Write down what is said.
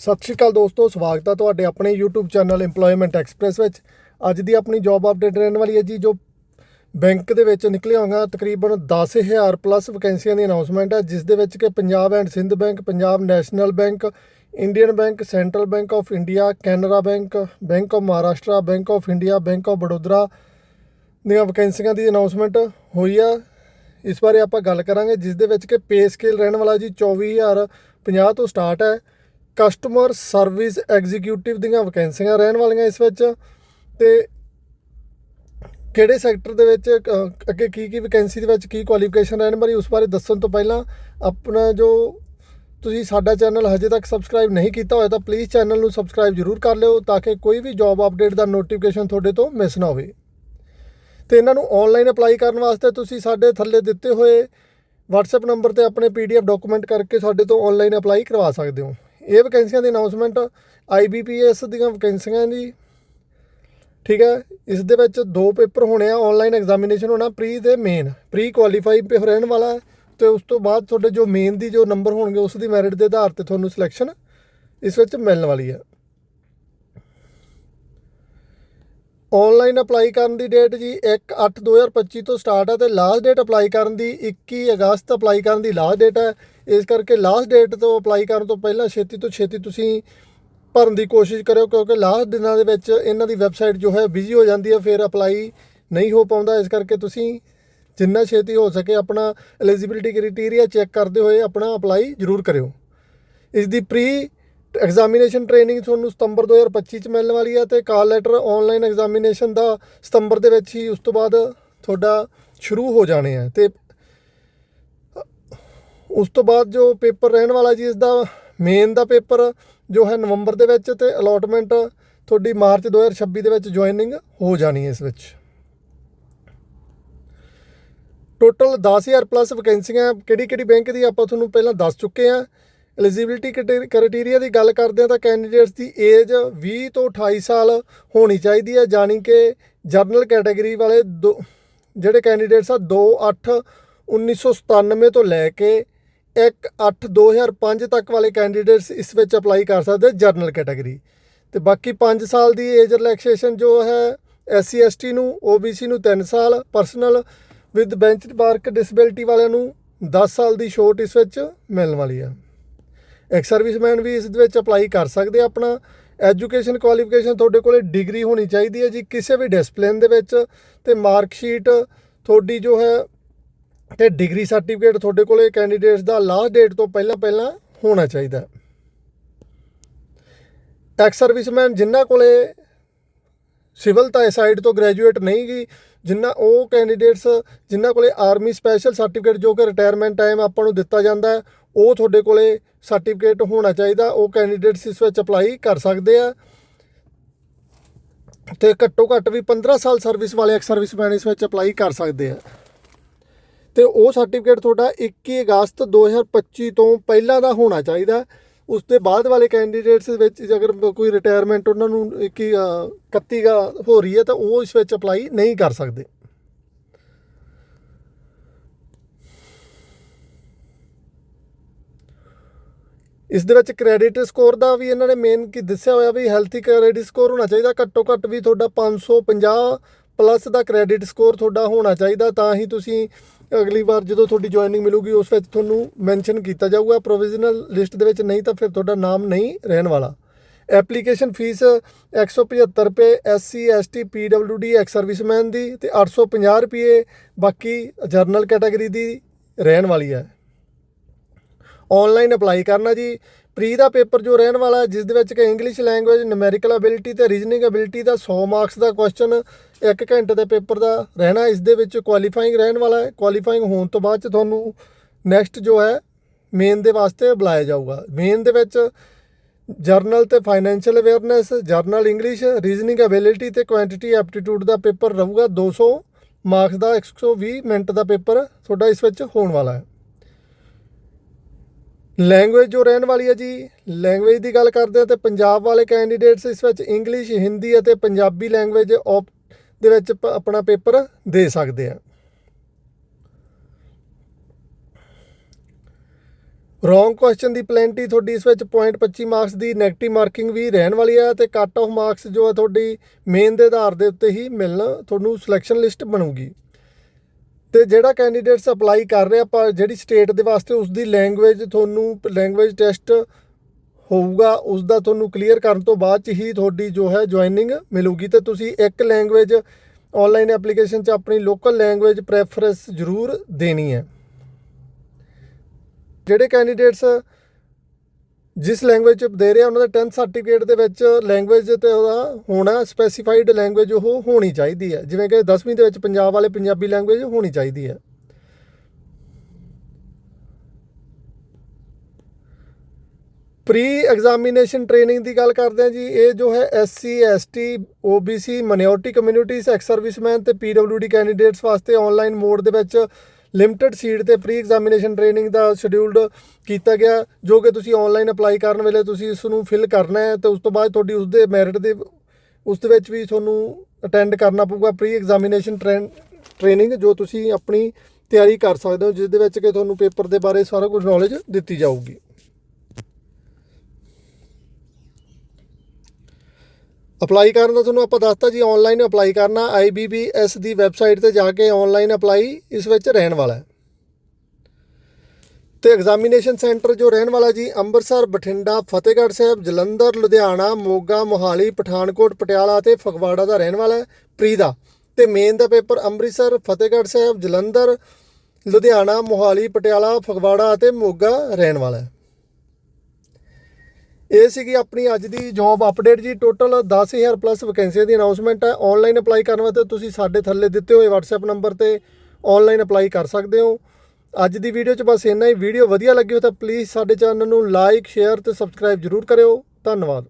ਸਤਿ ਸ਼੍ਰੀ ਅਕਾਲ ਦੋਸਤੋ, ਸਵਾਗਤ ਹੈ ਤੁਹਾਡੇ ਆਪਣੇ YouTube ਚੈਨਲ EMPLOYMENT ਐਕਸਪ੍ਰੈਸ ਵਿੱਚ। ਅੱਜ ਦੀ ਆਪਣੀ ਜੌਬ ਅਪਡੇਟ ਰਹਿਣ ਵਾਲੀ ਹੈ ਜੀ, ਜੋ ਬੈਂਕ ਦੇ ਵਿੱਚ ਨਿਕਲਿਆ ਹੋਗਾ ਤਕਰੀਬਨ 10000 ਪਲੱਸ ਵੈਕੈਂਸੀਆਂ ਦੀ ਅਨਾਉਂਸਮੈਂਟ ਹੈ, ਜਿਸ ਦੇ ਵਿੱਚ ਕਿ Punjab and Sind bank Punjab national bank Indian bank central bank of India Canara bank bank of Maharashtra bank of India bank of Baroda ਦੀਆਂ ਵੈਕੈਂਸੀਆਂ ਦੀ ਅਨਾਉਂਸਮੈਂਟ ਹੋਈ ਆ। ਇਸ ਬਾਰੇ ਆਪਾਂ ਗੱਲ ਕਰਾਂਗੇ, ਜਿਸ ਦੇ ਵਿੱਚ ਕਿ ਪੇ ਸਕੇਲ ਰਹਿਣ ਵਾਲਾ ਜੀ 24050 ਤੋਂ ਸਟਾਰਟ ਹੈ। ਕਸਟਮਰ ਸਰਵਿਸ ਐਗਜ਼ੀਕਿਊਟਿਵ ਦੀਆਂ ਵੈਕੈਂਸੀਆਂ ਰਹਿਣ ਵਾਲੀਆਂ ਇਸ ਵਿੱਚ ਤੇ ਕਿਹੜੇ ਸੈਕਟਰ ਦੇ ਵਿੱਚ ਅ, ਅੱਗੇ ਕੀ ਕੀ ਵੈਕੈਂਸੀ ਦੇ ਵਿੱਚ ਕੀ ਕੁਆਲੀਫਿਕੇਸ਼ਨ ਰਹਿਣ ਵਾਲੀ ਉਸ ਬਾਰੇ ਦੱਸਣ ਤੋਂ ਪਹਿਲਾਂ ਆਪਣਾ ਜੋ ਤੁਸੀਂ ਸਾਡਾ ਚੈਨਲ ਹਜੇ ਤੱਕ ਸਬਸਕ੍ਰਾਈਬ ਨਹੀਂ ਕੀਤਾ ਹੋਇਆ ਤਾਂ ਪਲੀਜ਼ ਚੈਨਲ ਨੂੰ ਸਬਸਕ੍ਰਾਈਬ ਜ਼ਰੂਰ ਕਰ ਲਿਓ ਤਾਂ ਕਿ ਕੋਈ ਵੀ ਜੌਬ ਅਪਡੇਟ ਦਾ ਨੋਟੀਫਿਕੇਸ਼ਨ ਤੁਹਾਡੇ ਤੋਂ ਮਿਸ ਨਾ ਹੋਵੇ। ਤੇ ਇਹਨਾਂ ਨੂੰ ਆਨਲਾਈਨ ਅਪਲਾਈ ਕਰਨ ਵਾਸਤੇ ਤੁਸੀਂ ਸਾਡੇ ਥੱਲੇ ਦਿੱਤੇ ਹੋਏ WhatsApp ਨੰਬਰ ਤੇ ਆਪਣੇ PDF ਡਾਕੂਮੈਂਟ ਕਰਕੇ ਸਾਡੇ ਤੋਂ ਆਨਲਾਈਨ ਅਪਲਾਈ ਕਰਵਾ ਸਕਦੇ ਹੋ। ਇਹ ਵੈਕੈਂਸੀਆਂ ਦੀ ਅਨਾਉਂਸਮੈਂਟ IBPS ਦੀਆਂ ਵੈਕੈਂਸੀਆਂ ਜੀ। ਠੀਕ ਹੈ, ਇਸ ਦੇ ਵਿੱਚ ਦੋ ਪੇਪਰ ਹੋਣੇ ਆ ਆਨਲਾਈਨ ਐਗਜ਼ਾਮੀਨੇਸ਼ਨ ਹੋਣਾ ਪ੍ਰੀ ਤੇ ਮੇਨ ਪ੍ਰੀ ਕੁਆਲੀਫਾਈ ਪੇਪਰ ਰਹਿਣ ਵਾਲਾ ਹੈ, ਤੇ ਉਸ ਤੋਂ ਬਾਅਦ ਤੁਹਾਡੇ ਜੋ ਮੇਨ ਦੀ ਜੋ ਨੰਬਰ ਹੋਣਗੇ, ਉਸ ਦੀ ਮੈਰਿਟ ਦੇ ਆਧਾਰ ਤੇ ਤੁਹਾਨੂੰ ਸਿਲੈਕਸ਼ਨ ਇਸ ਵਿੱਚ ਮਿਲਣ ਵਾਲੀ ਹੈ। ਆਨਲਾਈਨ ਅਪਲਾਈ ਕਰਨ ਦੀ ਡੇਟ ਜੀ 1/8/2025 ਤੋਂ ਸਟਾਰਟ ਹੈ ਤੇ ਲਾਸਟ ਡੇਟ ਅਪਲਾਈ ਕਰਨ ਦੀ 21 ਅਗਸਤ ਅਪਲਾਈ ਕਰਨ ਦੀ ਲਾਸਟ ਡੇਟ ਹੈ ਇਸ ਕਰਕੇ ਲਾਸਟ ਡੇਟ ਤੋਂ ਅਪਲਾਈ ਕਰਨ ਤੋਂ ਪਹਿਲਾਂ ਛੇਤੀ ਤੋਂ ਛੇਤੀ ਤੁਸੀਂ ਭਰਨ ਦੀ ਕੋਸ਼ਿਸ਼ ਕਰਿਓ, ਕਿਉਂਕਿ ਲਾਸਟ ਦਿਨਾਂ ਦੇ ਵਿੱਚ ਇਹਨਾਂ ਦੀ ਵੈਬਸਾਈਟ ਜੋ ਹੈ ਬਿਜ਼ੀ ਹੋ ਜਾਂਦੀ ਹੈ ਫਿਰ ਅਪਲਾਈ ਨਹੀਂ ਹੋ ਪਾਉਂਦਾ। ਇਸ ਕਰਕੇ ਤੁਸੀਂ ਜਿੰਨਾ ਛੇਤੀ ਹੋ ਸਕੇ ਆਪਣਾ ਐਲੀਜੀਬਿਲਿਟੀ ਕ੍ਰਾਈਟੇਰੀਆ ਚੈੱਕ ਕਰਦੇ ਹੋਏ ਆਪਣਾ ਅਪਲਾਈ ਜ਼ਰੂਰ ਕਰਿਓ। ਇਸ ਦੀ ਪ੍ਰੀ ਐਗਜ਼ਾਮੀਨੇਸ਼ਨ ਟ੍ਰੇਨਿੰਗ ਤੁਹਾਨੂੰ ਸਤੰਬਰ 2025 ਚ ਮਿਲਣ ਵਾਲੀ ਹੈ ਤੇ ਕਾਲ ਲੈਟਰ ਆਨਲਾਈਨ ਐਗਜ਼ਾਮੀਨੇਸ਼ਨ ਦਾ ਸਤੰਬਰ ਦੇ ਵਿੱਚ ਹੀ ਉਸ ਤੋਂ ਬਾਅਦ ਤੁਹਾਡਾ ਸ਼ੁਰੂ ਹੋ ਜਾਣੇ ਆ ਤੇ ਉਸ ਤੋਂ ਬਾਅਦ ਜੋ ਪੇਪਰ ਰਹਿਣ ਵਾਲਾ ਜੀ, ਇਸ ਦਾ ਮੇਨ ਦਾ ਪੇਪਰ ਜੋ ਹੈ ਨਵੰਬਰ ਦੇ ਵਿੱਚ ਤੇ ਅਲੋਟਮੈਂਟ ਤੁਹਾਡੀ ਮਾਰਚ 2026 ਦੇ ਵਿੱਚ ਜੁਆਇਨਿੰਗ ਹੋ ਜਾਣੀ ਹੈ ਇਸ ਵਿੱਚ। ਟੋਟਲ 10000 ਪਲੱਸ ਵੈਕੈਂਸੀਆਂ ਕਿਹੜੀ ਕਿਹੜੀ ਬੈਂਕ ਦੀ ਆਪਾਂ ਤੁਹਾਨੂੰ ਪਹਿਲਾਂ ਦੱਸ ਚੁੱਕੇ ਆ। ਐਲੀਜੀਬਿਲਿਟੀ ਕ੍ਰਾਈਟੇਰੀਆ ਦੀ ਗੱਲ ਕਰਦੇ ਆ ਤਾਂ ਕੈਂਡੀਡੇਟਸ ਦੀ ਏਜ 20 ਤੋਂ 28 ਸਾਲ ਹੋਣੀ ਚਾਹੀਦੀ ਹੈ, ਜਾਣੀ ਕਿ ਜਰਨਲ ਕੈਟਾਗਰੀ ਵਾਲੇ ਦੋ ਜਿਹੜੇ ਕੈਂਡੀਡੇਟਸ ਆ 2 8 1997 ਤੋਂ ਲੈ ਕੇ 1 8 2005 ਤੱਕ ਵਾਲੇ ਕੈਂਡੀਡੇਟਸ ਇਸ ਵਿੱਚ ਅਪਲਾਈ ਕਰ ਸਕਦੇ ਜਰਨਲ ਕੈਟਾਗਰੀ ਤੇ ਬਾਕੀ 5 ਸਾਲ ਦੀ ਏਜ ਰਿਲੈਕਸੇਸ਼ਨ ਜੋ ਹੈ ਐਸਸੀ ਐਸਟੀ ਨੂੰ OBC ਨੂੰ 3 ਸਾਲ personal with benchmark disability ਵਾਲਿਆਂ ਨੂੰ 10 ਸਾਲ ਦੀ ਛੋਟ ਇਸ ਵਿੱਚ ਮਿਲਣ ਵਾਲੀ ਹੈ। ਐਕਸ ਸਰਵਿਸਮੈਨ ਵੀ ਇਸ ਦੇ ਵਿੱਚ ਅਪਲਾਈ ਕਰ ਸਕਦੇ ਆ। ਆਪਣਾ ਐਜੂਕੇਸ਼ਨ ਕੁਆਲੀਫਿਕੇਸ਼ਨ ਤੁਹਾਡੇ ਕੋਲੇ ਡਿਗਰੀ ਹੋਣੀ ਚਾਹੀਦੀ ਹੈ ਜੀ ਕਿਸੇ ਵੀ ਡਿਸਪਲਿਨ ਦੇ ਵਿੱਚ ਤੇ ਮਾਰਕ ਸ਼ੀਟ ਤੁਹਾਡੀ ਜੋ ਹੈ ਤੇ ਡਿਗਰੀ ਸਰਟੀਫਿਕੇਟ ਤੁਹਾਡੇ ਕੋਲੇ ਕੈਂਡੀਡੇਟਸ ਦਾ ਲਾਸਟ ਡੇਟ ਤੋਂ ਪਹਿਲਾਂ ਪਹਿਲਾਂ ਹੋਣਾ ਚਾਹੀਦਾ ਐਕਸ ਸਰਵਿਸਮੈਨ ਜਿਨ੍ਹਾਂ ਕੋਲੇ ਸਿਵਲ ਤਾਂ ਇਸ ਸਾਈਡ ਤੋਂ ਗ੍ਰੈਜੂਏਟ ਨਹੀਂ ਗਈ ਜਿਨ੍ਹਾਂ ਉਹ ਕੈਂਡੀਡੇਟਸ ਜਿਨ੍ਹਾਂ ਕੋਲੇ ਆਰਮੀ ਸਪੈਸ਼ਲ ਸਰਟੀਫਿਕੇਟ ਜੋ ਕਿ ਰਿਟਾਇਰਮੈਂਟ ਟਾਈਮ ਆਪਾਂ ਨੂੰ ਦਿੱਤਾ ਜਾਂਦਾ ਹੈ ਉਹ ਤੁਹਾਡੇ ਕੋਲੇ ਸਰਟੀਫਿਕੇਟ ਹੋਣਾ ਚਾਹੀਦਾ ਉਹ ਕੈਂਡੀਡੇਟਸ ਇਸ ਵਿੱਚ ਅਪਲਾਈ ਕਰ ਸਕਦੇ ਆ। ਤੇ ਘੱਟੋ ਘੱਟ ਵੀ 15 ਸਾਲ ਸਰਵਿਸ ਵਾਲੇ ਐਕਸ ਸਰਵਿਸਮੈਨ ਇਸ ਵਿੱਚ ਅਪਲਾਈ ਕਰ ਸਕਦੇ ਆ। ਤੇ ਉਹ ਸਰਟੀਫਿਕੇਟ ਤੁਹਾਡਾ 21 ਅਗਸਤ 2025 ਤੋਂ ਪਹਿਲਾਂ ਦਾ ਹੋਣਾ ਚਾਹੀਦਾ। ਉਸ ਦੇ ਬਾਅਦ ਵਾਲੇ ਕੈਂਡੀਡੇਟਸ ਵਿੱਚ ਅਗਰ ਕੋਈ ਰਿਟਾਇਰਮੈਂਟ ਉਹਨਾਂ ਨੂੰ 21 ਅ, 31 ਗਾ ਹੋ ਰਹੀ ਹੈ ਤਾਂ ਉਹ ਇਸ ਵਿੱਚ ਅਪਲਾਈ ਨਹੀਂ ਕਰ ਸਕਦੇ। ਇਸ ਦੇ ਵਿੱਚ ਕ੍ਰੈਡਿਟ ਸਕੋਰ ਦਾ ਵੀ ਇਹਨਾਂ ਨੇ ਮੇਨ ਕੀ ਦੱਸਿਆ ਹੋਇਆ ਵੀ ਹੈਲਥੀ ਕ੍ਰੈਡਿਟ ਸਕੋਰ ਹੋਣਾ ਚਾਹੀਦਾ, ਘੱਟੋ ਘੱਟ ਵੀ ਤੁਹਾਡਾ 550 ਪਲੱਸ ਦਾ ਕ੍ਰੈਡਿਟ ਸਕੋਰ ਤੁਹਾਡਾ ਹੋਣਾ ਚਾਹੀਦਾ, ਤਾਂ ਹੀ ਤੁਸੀਂ ਅਗਲੀ ਵਾਰ ਜਦੋਂ ਤੁਹਾਡੀ ਜੁਆਇਨਿੰਗ ਮਿਲੂਗੀ, ਉਸ ਵਿੱਚ ਤੁਹਾਨੂੰ ਮੈਂਸ਼ਨ ਕੀਤਾ ਜਾਊਗਾ ਪ੍ਰੋਵੀਜ਼ਨਲ ਲਿਸਟ ਦੇ ਵਿੱਚ ਨਹੀਂ ਤਾਂ ਫਿਰ ਤੁਹਾਡਾ ਨਾਮ ਨਹੀਂ ਰਹਿਣ ਵਾਲਾ। ਐਪਲੀਕੇਸ਼ਨ ਫੀਸ 175 ਰੁਪਏ SC ST PWD ex serviceman ਦੀ ਤੇ 850 ਰੁਪਏ, ਬਾਕੀ ਜਰਨਲ ਕੈਟਾਗਰੀ ਦੀ ਰਹਿਣ ਵਾਲੀ ਹੈ। ਆਨਲਾਈਨ ਅਪਲਾਈ ਕਰਨਾ ਜੀ। ਪ੍ਰੀ ਦਾ ਪੇਪਰ ਜੋ ਰਹਿਣ ਵਾਲਾ, ਜਿਸ ਦੇ ਵਿੱਚ ਕਿ ਇੰਗਲਿਸ਼ ਲੈਂਗੁਏਜ ਨੂਮੈਰੀਕਲ ਅਬਿਲਿਟੀ ਤੇ ਰੀਜ਼ਨਿੰਗ ਅਬਿਲਿਟੀ ਦਾ 100 ਮਾਰਕਸ ਦਾ ਕੁਐਸਚਨ 1 ਘੰਟੇ ਦੇ ਪੇਪਰ ਦਾ ਰਹਿਣਾ, ਇਸ ਦੇ ਵਿੱਚ ਕੁਆਲੀਫਾਈਂਗ ਰਹਿਣ ਵਾਲਾ ਹੈ। ਕੁਆਲੀਫਾਈਂਗ ਹੋਣ ਤੋਂ ਬਾਅਦ ਚ ਤੁਹਾਨੂੰ ਨੈਕਸਟ ਜੋ ਹੈ ਮੇਨ ਦੇ ਵਾਸਤੇ ਬੁਲਾਇਆ ਜਾਊਗਾ। ਮੇਨ ਦੇ ਵਿੱਚ ਜਰਨਲ ਤੇ financial awareness general English reasoning ability ਤੇ ਕੁਆਂਟੀਟੀ ਐਪਟੀਟਿਊਡ ਦਾ ਪੇਪਰ ਰਹੂਗਾ। 200 ਮਾਰਕਸ ਦਾ 120 ਮਿੰਟ ਦਾ ਪੇਪਰ ਤੁਹਾਡਾ ਇਸ ਵਿੱਚ ਹੋਣ ਵਾਲਾ ਹੈ। ਲੈਂਗੁਏਜ ਜੋ ਰਹਿਣ ਵਾਲੀ ਹੈ ਜੀ ਲੈਂਗੁਏਜ ਦੀ ਗੱਲ ਕਰਦੇ ਹਾਂ ਤੇ ਪੰਜਾਬ ਵਾਲੇ ਕੈਂਡੀਡੇਟਸ ਇਸ ਵਿੱਚ ਇੰਗਲਿਸ਼ ਹਿੰਦੀ ਅਤੇ ਪੰਜਾਬੀ ਲੈਂਗੁਏਜ ਆਪ ਦੇ ਵਿੱਚ ਪ- ਆਪਣਾ ਪੇਪਰ ਦੇ ਸਕਦੇ ਆ ਰੋਂਗ ਕੁਐਸਚਨ ਦੀ ਪਲੈਂਟੀ ਤੁਹਾਡੀ ਇਸ ਵਿੱਚ 0.25 ਮਾਰਕਸ ਦੀ 네ਗੇਟਿਵ ਮਾਰਕਿੰਗ ਵੀ ਰਹਿਣ ਵਾਲੀ ਹੈ ਤੇ ਕੱਟ ਆਫ ਮਾਰਕਸ ਜੋ ਹੈ ਤੁਹਾਡੀ ਮੇਨ ਦੇ ਆਧਾਰ ਦੇ ਉੱਤੇ ਹੀ ਮਿਲਣ, ਤੁਹਾਨੂੰ ਸਿਲੈਕਸ਼ਨ ਲਿਸਟ ਬਣੂਗੀ। ਤੇ ਜਿਹੜਾ ਕੈਂਡੀਡੇਟਸ ਅਪਲਾਈ ਕਰ ਰਿਹਾ ਪਰ ਜਿਹੜੀ ਸਟੇਟ ਦੇ ਵਾਸਤੇ ਉਸ ਦੀ ਲੈਂਗੁਏਜ ਤੁਹਾਨੂੰ ਲੈਂਗੁਏਜ ਟੈਸਟ ਹੋਊਗਾ ਉਸ ਦਾ ਤੁਹਾਨੂੰ ਕਲੀਅਰ ਕਰਨ ਤੋਂ ਬਾਅਦ ਚ ਹੀ ਤੁਹਾਡੀ ਜੋ ਹੈ ਜੁਆਇਨਿੰਗ ਮਿਲੂਗੀ। ਤੇ ਤੁਸੀਂ ਇੱਕ ਲੈਂਗੁਏਜ ਆਨਲਾਈਨ ਐਪਲੀਕੇਸ਼ਨ 'ਚ ਆਪਣੀ ਲੋਕਲ ਲੈਂਗੁਏਜ ਪ੍ਰੈਫਰੈਂਸ ਜ਼ਰੂਰ ਦੇਣੀ ਹੈ। ਜਿਹੜੇ ਕੈਂਡੀਡੇਟਸ ਜਿਸ ਲੈਂਗੁਏਜ 'ਚ ਦੇ ਰਿਹਾ, ਉਹਨਾਂ ਦਾ 10th ਸਰਟੀਫਿਕੇਟ ਦੇ ਵਿੱਚ ਲੈਂਗੁਏਜ ਤੇ ਉਹਦਾ ਹੋਣਾ ਸਪੈਸੀਫਾਈਡ ਲੈਂਗੁਏਜ ਉਹ ਹੋਣੀ ਚਾਹੀਦੀ ਹੈ। ਜਿਵੇਂ ਕਿ 10ਵੀਂ ਦੇ ਵਿੱਚ ਪੰਜਾਬ ਵਾਲੇ ਪੰਜਾਬੀ ਲੈਂਗੁਏਜ ਹੋਣੀ ਚਾਹੀਦੀ ਹੈ। ਪ੍ਰੀ ਐਗਜ਼ਾਮੀਨੇਸ਼ਨ ਟ੍ਰੇਨਿੰਗ ਦੀ ਗੱਲ ਕਰਦੇ ਹਾਂ ਜੀ, ਇਹ ਜੋ ਹੈ SC ST OBC minority communities ex serviceman ਤੇ ਪੀਡਬਲਯੂਡੀ ਕੈਂਡੀਡੇਟਸ ਵਾਸਤੇ ਆਨਲਾਈਨ ਮੋਡ ਦੇ ਵਿੱਚ ਲਿਮਟਿਡ ਸੀਟ ਤੇ ਪ੍ਰੀ ਐਗਜ਼ਾਮੀਨੇਸ਼ਨ ਟ੍ਰੇਨਿੰਗ ਦਾ ਸ਼ਡਿਊਲਡ ਕੀਤਾ ਗਿਆ, ਜੋ ਕਿ ਤੁਸੀਂ ਆਨਲਾਈਨ ਅਪਲਾਈ ਕਰਨ ਵੇਲੇ ਤੁਸੀਂ ਇਸ ਨੂੰ ਫਿਲ ਕਰਨਾ ਹੈ ਤੇ ਉਸ ਤੋਂ ਬਾਅਦ ਤੁਹਾਡੀ ਉਸ ਦੇ ਮੈਰਿਟ ਦੇ, ਉਸ ਦੇ ਵਿੱਚ ਵੀ ਤੁਹਾਨੂੰ ਅਟੈਂਡ ਕਰਨਾ ਪਊਗਾ ਪ੍ਰੀ ਐਗਜ਼ਾਮੀਨੇਸ਼ਨ ਟ੍ਰੇਨਿੰਗ ਜੋ ਤੁਸੀਂ ਆਪਣੀ ਤਿਆਰੀ ਕਰ ਸਕਦੇ ਹੋ, ਜਿਸ ਦੇ ਵਿੱਚ ਕਿ ਤੁਹਾਨੂੰ ਪੇਪਰ ਦੇ ਬਾਰੇ ਸਾਰਾ ਕੁਝ ਨੌਲੇਜ ਦਿੱਤੀ ਜਾਊਗੀ। ਅਪਲਾਈ ਕਰਨ ਦਾ ਤੁਹਾਨੂੰ ਆਪਾਂ ਦੱਸਤਾ ਜੀ ਆਨਲਾਈਨ ਅਪਲਾਈ ਕਰਨਾ IBBS ਦੀ ਵੈਬਸਾਈਟ ਤੇ ਜਾ ਕੇ ਆਨਲਾਈਨ ਅਪਲਾਈ ਇਸ ਵਿੱਚ ਰਹਿਣ ਵਾਲਾ ਹੈ। ਤੇ ਐਗਜ਼ਾਮੀਨੇਸ਼ਨ ਸੈਂਟਰ ਜੋ ਰਹਿਣ ਵਾਲਾ ਜੀ, ਅੰਮ੍ਰਿਤਸਰ, ਬਠਿੰਡਾ, ਫਤਿਹਗੜ੍ਹ ਸਾਹਿਬ, ਜਲੰਧਰ, ਲੁਧਿਆਣਾ, ਮੋਗਾ, ਮੋਹਾਲੀ, ਪਠਾਨਕੋਟ, ਪਟਿਆਲਾ ਤੇ ਫਗਵਾੜਾ ਦਾ ਰਹਿਣ ਵਾਲਾ ਹੈ ਪ੍ਰੀ ਦਾ ਤੇ ਮੇਨ ਦਾ ਪੇਪਰ ਅੰਮ੍ਰਿਤਸਰ, ਫਤਿਹਗੜ੍ਹ ਸਾਹਿਬ, ਜਲੰਧਰ, ਲੁਧਿਆਣਾ, ਮੋਹਾਲੀ, ਪਟਿਆਲਾ, ਫਗਵਾੜਾ ਅਤੇ ਮੋਗਾ ਰਹਿਣ ਵਾਲਾ ਹੈ। ਇਹ ਸੀਗੀ ਆਪਣੀ ਅੱਜ ਦੀ ਜੌਬ ਅਪਡੇਟ ਜੀ। ਟੋਟਲ 10000 ਪਲੱਸ ਵੈਕੈਂਸੀਆਂ ਦੀ ਅਨਾਉਂਸਮੈਂਟ ਹੈ। ਆਨਲਾਈਨ ਅਪਲਾਈ ਕਰਨ ਵਾਸਤੇ ਤੁਸੀਂ ਸਾਡੇ ਥੱਲੇ ਦਿੱਤੇ ਹੋਏ WhatsApp ਨੰਬਰ ਤੇ ਆਨਲਾਈਨ ਅਪਲਾਈ ਕਰ ਸਕਦੇ ਹੋ। ਅੱਜ ਦੀ ਵੀਡੀਓ 'ਚ ਬਸ ਇੰਨਾ ਹੀ। ਵੀਡੀਓ ਵਧੀਆ ਲੱਗੀ ਹੋ ਤਾਂ ਪਲੀਜ਼ ਸਾਡੇ ਚੈਨਲ ਨੂੰ ਲਾਈਕ ਸ਼ੇਅਰ ਤੇ ਸਬਸਕ੍ਰਾਈਬ ਜਰੂਰ ਕਰਿਓ। ਧੰਨਵਾਦ।